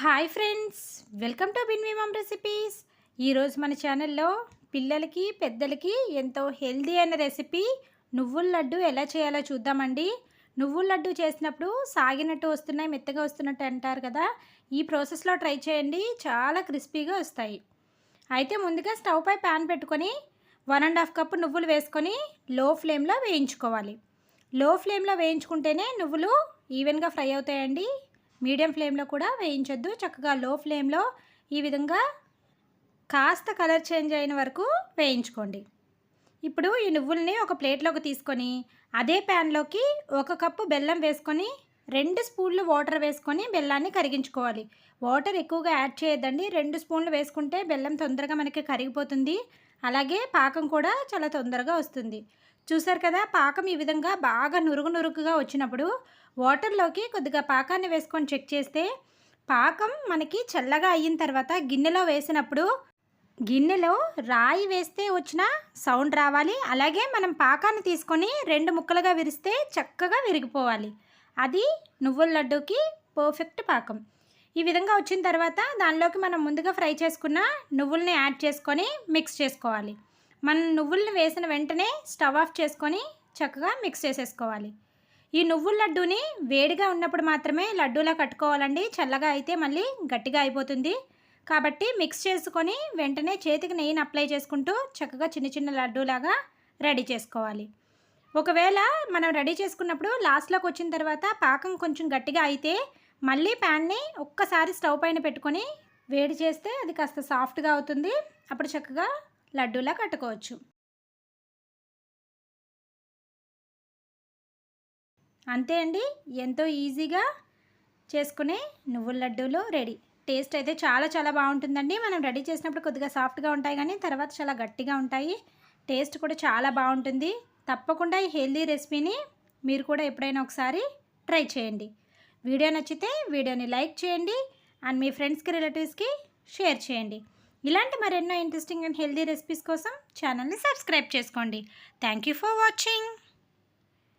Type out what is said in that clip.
Hi friends welcome to బిన్విమమ్ recipes. ఈరోజు మన ఛానల్లో పిల్లలకి పెద్దలకి ఎంతో హెల్దీ అయిన రెసిపీ నువ్వుల లడ్డు ఎలా చేయాలో చూద్దామండి. నువ్వుల లడ్డు చేసినప్పుడు సాగినట్టు వస్తున్నాయి మెత్తగా వస్తున్నట్టు అంటారు కదా. ఈ ప్రాసెస్లో ట్రై చేయండి చాలా క్రిస్పీగా వస్తాయి. అయితే ముందుగా స్టవ్ పై ప్యాన్ పెట్టుకొని వన్ అండ్ హాఫ్ కప్ నువ్వులు వేసుకొని లో ఫ్లేమ్లో వేయించుకోవాలి. లో ఫ్లేమ్లో వేయించుకుంటేనే నువ్వులు ఈవెన్గా ఫ్రై అవుతాయండి. మీడియం ఫ్లేమ్లో కూడా వేయించొద్దు. చక్కగా లో ఫ్లేమ్లో ఈ విధంగా కాస్త కలర్ చేంజ్ అయిన వరకు వేయించుకోండి. ఇప్పుడు ఈ నువ్వుల్ని ఒక ప్లేట్లోకి తీసుకొని అదే ప్యాన్లోకి ఒక కప్పు బెల్లం వేసుకొని రెండు స్పూన్లు వాటర్ వేసుకొని బెల్లాన్ని కరిగించుకోవాలి. వాటర్ ఎక్కువగా యాడ్ చేయొద్దండి. రెండు స్పూన్లు వేసుకుంటే బెల్లం తొందరగా మనకి కరిగిపోతుంది. అలాగే పాకం కూడా చాలా తొందరగా వస్తుంది. చూసారు కదా పాకం ఈ విధంగా బాగా నురుగు నురుగుగా వచ్చినప్పుడు వాటర్లోకి కొద్దిగా పాకాన్ని వేసుకొని చెక్ చేస్తే పాకం మనకి చల్లగా అయిన తర్వాత గిన్నెలో వేసినప్పుడు గిన్నెలో రాయి వేస్తే వచ్చిన సౌండ్ రావాలి. అలాగే మనం పాకాన్ని తీసుకొని రెండు ముక్కలుగా విరిస్తే చక్కగా విరిగిపోవాలి. అది నువ్వుల లడ్డూకి పర్ఫెక్ట్ పాకం. ఈ విధంగా వచ్చిన తర్వాత దానిలోకి మనం ముందుగా ఫ్రై చేసుకున్న నువ్వుల్ని యాడ్ చేసుకొని మిక్స్ చేసుకోవాలి. మనం నువ్వుల్ని వేసిన వెంటనే స్టవ్ ఆఫ్ చేసుకొని చక్కగా మిక్స్ చేసేసుకోవాలి. ఈ నువ్వుల లడ్డూని వేడిగా ఉన్నప్పుడు మాత్రమే లడ్డూలా కట్టుకోవాలండి. చల్లగా అయితే మళ్ళీ గట్టిగా అయిపోతుంది. కాబట్టి మిక్స్ చేసుకొని వెంటనే చేతికి నెయ్యిని అప్లై చేసుకుంటూ చక్కగా చిన్న చిన్న లడ్డూలాగా రెడీ చేసుకోవాలి. ఒకవేళ మనం రెడీ చేసుకున్నప్పుడు లాస్ట్లోకి వచ్చిన తర్వాత పాకం కొంచెం గట్టిగా అయితే మళ్ళీ ప్యాన్ని ఒక్కసారి స్టవ్ పైన పెట్టుకొని వేడి చేస్తే అది కాస్త సాఫ్ట్గా అవుతుంది. అప్పుడు చక్కగా లడ్డూలా కట్టుకోవచ్చు. అంతే అండి. ఎంతో ఈజీగా చేసుకునే నువ్వుల లడ్డూలు రెడీ. టేస్ట్ అయితే చాలా చాలా బాగుంటుందండి. మనం రెడీ చేసినప్పుడు కొద్దిగా సాఫ్ట్గా ఉంటాయి కానీ తర్వాత చాలా గట్టిగా ఉంటాయి. టేస్ట్ కూడా చాలా బాగుంటుంది. తప్పకుండా ఈ హెల్దీ రెసిపీని మీరు కూడా ఎప్పుడైనా ఒకసారి ట్రై చేయండి. వీడియో నచ్చితే వీడియోని లైక్ చేయండి. అండ్ మీ ఫ్రెండ్స్కి రిలేటివ్స్కి షేర్ చేయండి. ఇలాంటి మరెన్నో ఇంట్రెస్టింగ్ అండ్ హెల్దీ రెసిపీస్ కోసం ఛానల్ని సబ్స్క్రైబ్ చేసుకోండి. Thank you for watching